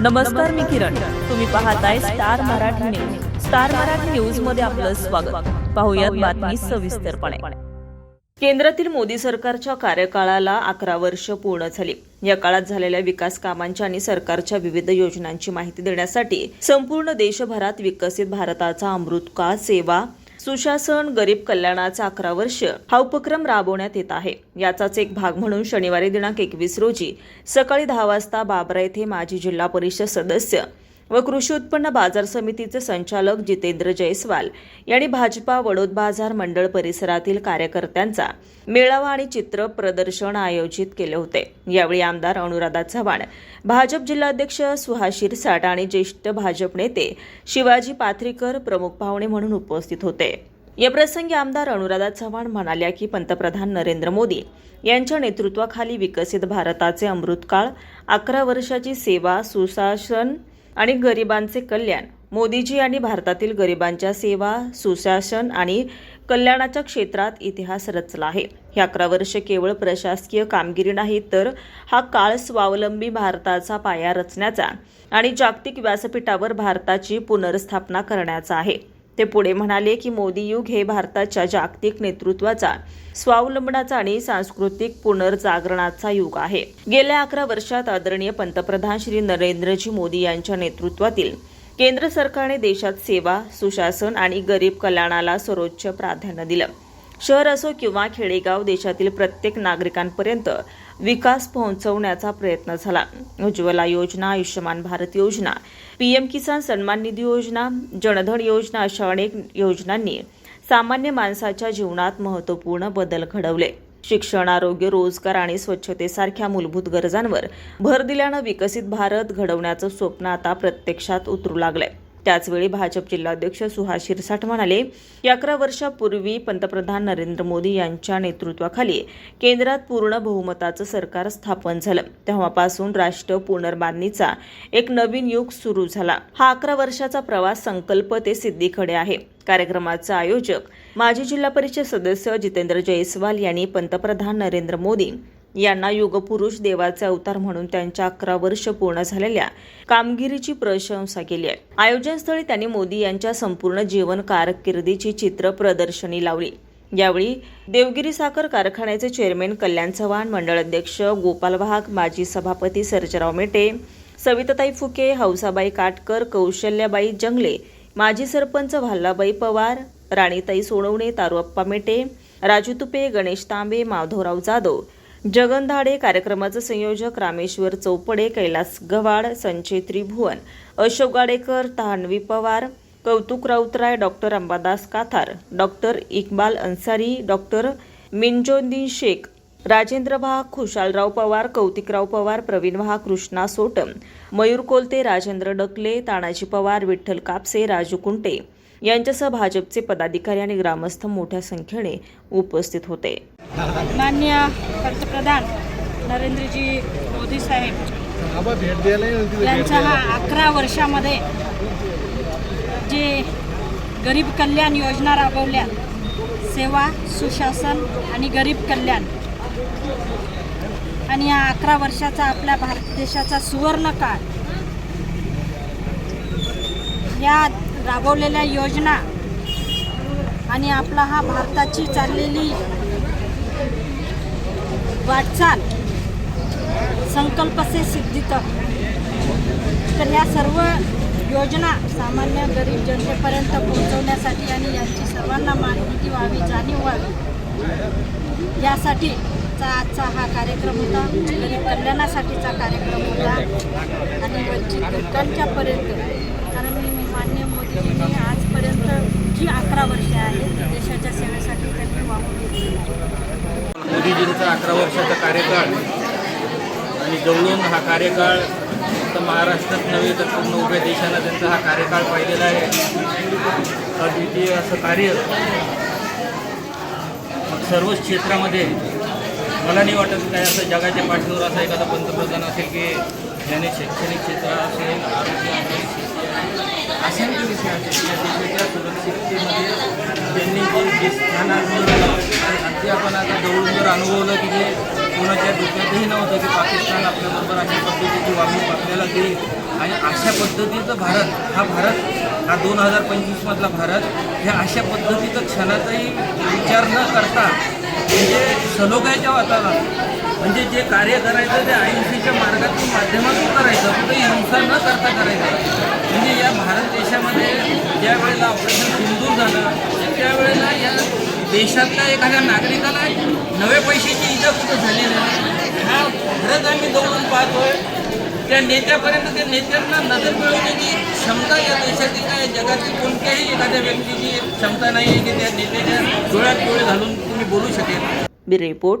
नमस्कार मी किरण. तुम्ही पाहताय star Marathi news. Star Marathi न्यूजमध्ये आपलं स्वागत. पाहुयात बातमी सविस्तरपणे. केंद्रातील मोदी सरकारच्या कार्यकाळाला अकरा वर्ष पूर्ण झाली. या काळात झालेल्या विकास कामांच्या आणि सरकारच्या विविध योजनांची माहिती देण्यासाठी संपूर्ण देशभरात विकसित भारताचा अमृतकाळ सेवा सुशासन गरीब कल्याणाचा अकरा वर्ष हा उपक्रम राबवण्यात येत आहे. याचाच एक भाग म्हणून शनिवारी दिनांक एकवीस रोजी सकाळी दहा वाजता बाबरा येथे माजी जिल्हा परिषद सदस्य व कृषी उत्पन्न बाजार समितीचे संचालक जितेंद्र जयस्वाल यांनी भाजपा वडोद बाजार मंडळ परिसरातील कार्यकर्त्यांचा मेळावा आणि चित्र प्रदर्शन आयोजित केले होते. यावेळी आमदार अनुराधा चव्हाण भाजप जिल्हाध्यक्ष सुहाशीर साठ आणि ज्येष्ठ भाजप नेते शिवाजी पाथरीकर प्रमुख पाहुणे म्हणून उपस्थित होते. या प्रसंगी आमदार अनुराधा चव्हाण म्हणाल्या की पंतप्रधान नरेंद्र मोदी यांच्या नेतृत्वाखाली विकसित भारताचे अमृतकाळ अकरा वर्षाची सेवा सुशासन आणि गरिबांचे कल्याण. मोदीजी आणि भारतातील गरिबांच्या सेवा सुशासन आणि कल्याणाच्या क्षेत्रात इतिहास रचला आहे. हे अकरा वर्ष केवळ प्रशासकीय कामगिरी नाही तर हा काळ स्वावलंबी भारताचा पाया रचण्याचा आणि जागतिक व्यासपीठावर भारताची पुनर्स्थापना करण्याचा आहे. ते पुढे म्हणाले की मोदी युग हे भारताच्या जागतिक नेतृत्वाचा स्वावलंबनाचा आणि सांस्कृतिक पुनर्जागरणाचा युग आहे. गेल्या अकरा वर्षात आदरणीय पंतप्रधान श्री नरेंद्रजी मोदी यांच्या नेतृत्वातील केंद्र सरकारने देशात सेवा सुशासन आणि गरीब कल्याणाला सर्वोच्च प्राधान्य दिलं. शहर असो किंवा खेडेगाव देशातील प्रत्येक नागरिकांपर्यंत विकास पोहोचवण्याचा प्रयत्न झाला. उज्ज्वला योजना आयुष्यमान भारत योजना पीएम किसान सन्मान निधी योजना जनधन योजना अशा अनेक योजनांनी सामान्य माणसाच्या जीवनात महत्त्वपूर्ण बदल घडवले. शिक्षण आरोग्य रोजगार आणि स्वच्छतेसारख्या मूलभूत गरजांवर भर दिल्यानं विकसित भारत घडवण्याचं स्वप्न आता प्रत्यक्षात उतरू लागलंय. त्याचवेळी भाजप जिल्हाध्यक्ष सुहास शिरसाट म्हणाले की अकरा वर्षापूर्वी पंतप्रधान नरेंद्र मोदी यांच्या नेतृत्वाखाली केंद्रात पूर्ण बहुमताचं सरकार स्थापन झालं. तेव्हापासून राष्ट्र पुनर्बांधणीचा एक नवीन युग सुरू झाला. हा अकरा वर्षाचा प्रवास संकल्प ते सिद्धीकडे आहे. कार्यक्रमाचं आयोजक माजी जिल्हा परिषद सदस्य जितेंद्र जयस्वाल यांनी पंतप्रधान नरेंद्र मोदी यांना युगपुरुष देवाचे अवतार म्हणून त्यांच्या अकरा वर्ष पूर्ण झालेल्या कामगिरीची प्रशंसा केली आहे. आयोजनस्थळी त्यांनी मोदी यांच्या संपूर्ण जीवन कारकिर्दीची चित्र प्रदर्शनी लावली. यावेळी देवगिरी साखर कारखान्याचे चेअरमॅन कल्याण चव्हाण मंडळ अध्यक्ष गोपाल वाघ माजी सभापती सर्जराव मेटे सविताताई फुके हौसाबाई काटकर कौशल्याबाई जंगले माजी सरपंच भाल्लाबाई पवार राणीताई सोनवणे तारुअप्पा मेटे राजू तुपे गणेश तांबे माधवराव जाधव जगनधाडे कार्यक्रमाचे संयोजक रामेश्वर चौपडे कैलास गव्हाड संचय त्रिभुवन Ashok Gadekar Tahanvi Pawar Kautuk Rautray doctor Ambadas Kathar doctor Iqbal Ansari doctor Minjoddin Shaikh Rajendra भा खुशालराव पवार कौतिकराव पवार प्रवीण भाग कृष्णा सोटम मयूर कोलते राजेंद्र डकले तानाजी पवार विठ्ठल कापसे राजू कुंटे यांच्यासह भाजपचे पदाधिकारी आणि ग्रामस्थ मोठ्या संख्येने उपस्थित होते. मान्य पंतप्रधान नरेंद्रजी मोदी साहेब द्यायला. हा अकरा वर्षामध्ये जे गरीब कल्याण योजना राबवल्या सेवा सुशासन आणि गरीब कल्याण. आणि या अकरा वर्षाचा आपल्या भारत देशाचा सुवर्ण काळ. या राबवलेल्या योजना आणि आपला हा भारताची चाललेली वाटचाल संकल्प से सिद्धित. तर या सर्व योजना सामान्य गरीब जनतेपर्यंत पोहोचवण्यासाठी आणि यांची सर्वांना माहिती व्हावी जाणीव व्हावी यासाठी चा आजचा हा कार्यक्रम होता. गरीब कल्याणासाठीचा कार्यक्रम होता. आणि वंचित लोकांच्यापर्यंत मान्य आजपर्यंत जी अकरा वर्षे आहेत देशाच्या सेवेसाठी त्यांनी वापर मोदीजींचा अकरा वर्षाचा कार्यकाळ आणि जवळून हा कार्यकाळ फक्त महाराष्ट्रात नव्हे तर पूर्ण उभ्या देशानं त्यांचा हा कार्यकाळ पाहिलेला आहे. अद्वितीय असं कार्य सर्वच क्षेत्रामध्ये मला नाही वाटत काय असं जगाच्या पाठीवर असा एखादा पंतप्रधान असेल की ज्याने शैक्षणिक क्षेत्र असेल आरोग्य असेल असेल. देशाच्या सुरक्षिततेमध्ये त्यांनी जे जे स्थान अध्यापनाचा ते आपण आता अनुभवलं की जे कोणाच्या डोक्यातही नव्हतं की पाकिस्तान आपल्याबरोबर अशा पद्धतीची वागणूक आपल्याला देईल आणि अशा पद्धतीचं भारत हा भारत हा दोन हजार पंचवीसमधला भारत ह्या अशा पद्धतीचं क्षणाचाही विचार न करता म्हणजे सलोख्याच्या वातावरणात म्हणजे जे कार्य करायचं ते अहिंसेच्या मार्गातून माध्यमातून करायचं. कुठे हिंसा न करता करायचं. म्हणजे या भारत देशामध्ये ज्या वेळेला ऑपरेशन सिंधूर झालं त्यावेळेला या देशातल्या एखाद्या नागरिकाला नवे पैशाची इजा कुठं झाली नाही? हा खरंच आम्ही दौडून पाहतोय. त्या नेत्यापर्यंत त्या नेत्यांना नजर मिळवण्याची क्षमता या देशातील काय? जगातील कोणत्याही एखाद्या व्यक्तीची क्षमता नाही आहे की त्या नेत्याच्या डोळ्यात डोळे घालून तुम्ही बोलू शकेल. मी रिपोर्ट.